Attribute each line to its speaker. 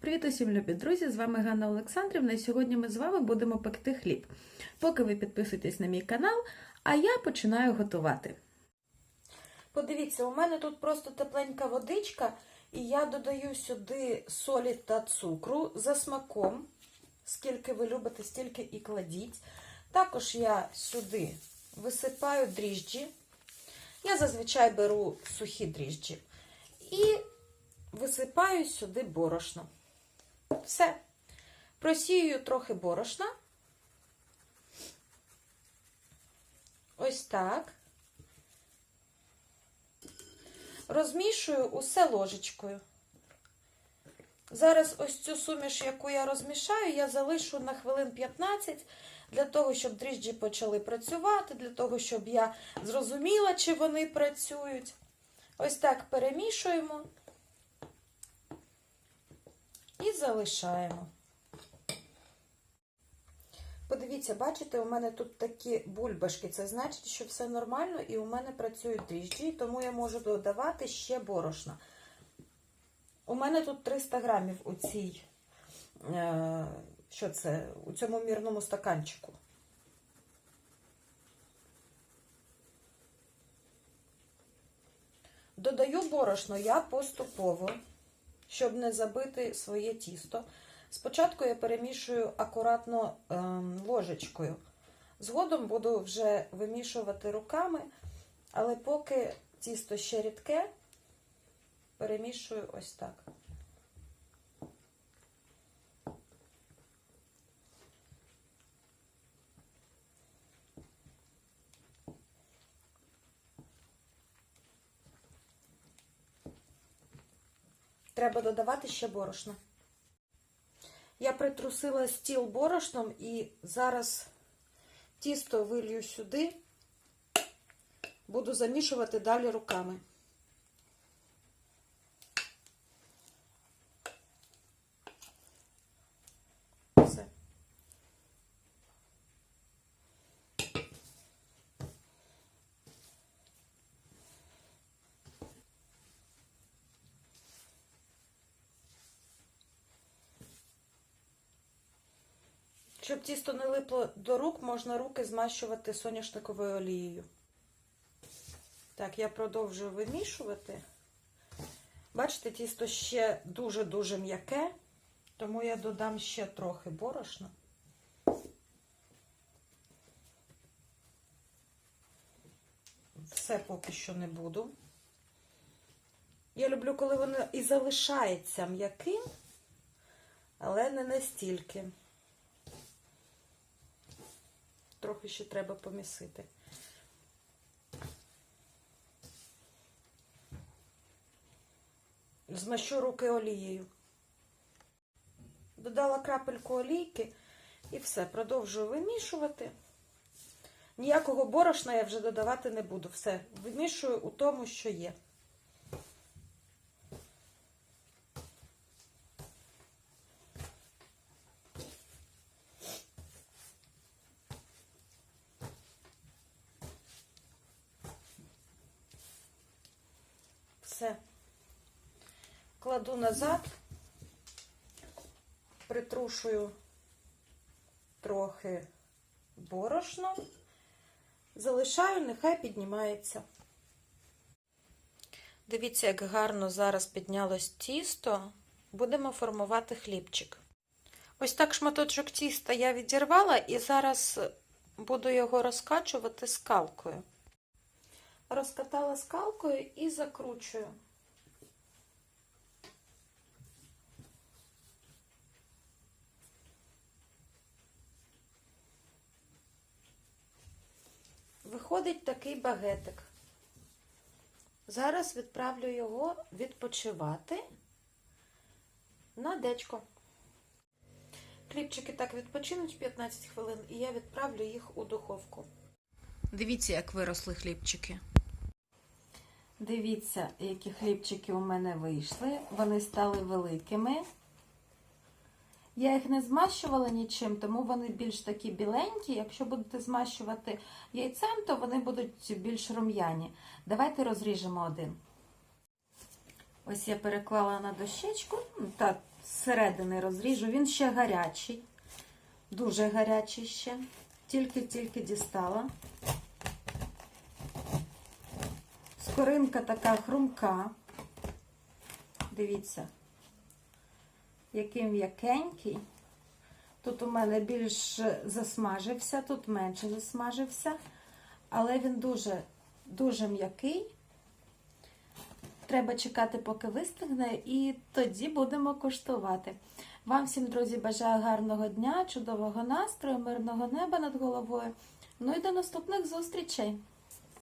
Speaker 1: Привіт усім любі друзі! З вами Ганна Олександрівна і сьогодні ми з вами будемо пекти хліб. Поки ви підписуєтесь на мій канал, а я починаю готувати.
Speaker 2: Подивіться, у мене тут просто тепленька водичка, і я додаю сюди солі та цукру за смаком. Скільки ви любите, стільки і кладіть. Також я сюди висипаю дріжджі. Я зазвичай беру сухі дріжджі. І висипаю сюди борошно. Все. Просію трохи борошна. Ось так. Розмішую усе ложечкою. Зараз ось цю суміш, яку я розмішаю, я залишу на хвилин 15 для того, щоб дріжджі почали працювати, для того, щоб я зрозуміла, чи вони працюють. Ось так перемішуємо і залишаємо. Подивіться, бачите, у мене тут такі бульбашки. Це значить, що все нормально і у мене працюють дріжджі, тому я можу додавати ще борошна. У мене тут 300 грамів у цій, е, що це, у цьому мірному стаканчику. Додаю борошно я поступово, щоб не забити своє тісто. Спочатку я перемішую акуратно ем, ложечкою. Згодом буду вже вимішувати руками, але поки тісто ще рідке, перемішую ось так. Треба додавати ще борошно. Я притрусила стіл борошном і зараз тісто вилью сюди, буду замішувати далі руками. Все. Щоб тісто не липло до рук, можна руки змащувати соняшниковою олією. Так, я продовжую вимішувати. Бачите, тісто ще дуже-дуже м'яке, тому я додам ще трохи борошна. Все поки що не буду. Я люблю, коли воно і залишається м'яким, але не настільки. Трохи ще треба помісити. Змащу руки олією. Додала крапельку олійки і все, продовжую вимішувати. Ніякого борошна я вже додавати не буду. Все, вимішую у тому, що є. Все. Кладу назад, притрушую трохи борошно, залишаю, нехай піднімається. Дивіться, як гарно зараз піднялось тісто. Будемо формувати хлібчик. Ось так шматочок тіста я відірвала і зараз буду його розкачувати скалкою. Розкатала скалкою і закручую. Виходить такий багетик. Зараз відправлю його відпочивати на дечко. Хлібчики так відпочинуть 15 хвилин, і я відправлю їх у духовку.
Speaker 1: Дивіться, як виросли хлібчики.
Speaker 2: Дивіться, які хлібчики у мене вийшли. Вони стали великими. Я їх не змащувала нічим, тому вони більш такі біленькі. Якщо будете змащувати яйцем, то вони будуть більш рум'яні. Давайте розріжемо один. Ось я переклала на дощечку, ну, так, зсередини розріжу. Він ще гарячий, дуже гарячий ще. Тільки-тільки дістала. Скоринка така хрумка. Дивіться, який м'якенький. Тут у мене більш засмажився, тут менше засмажився, але він дуже, дуже м'який. Треба чекати, поки вистигне, і тоді будемо куштувати. Вам всім, друзі, бажаю гарного дня, чудового настрою, мирного неба над головою. Ну і до наступних зустрічей!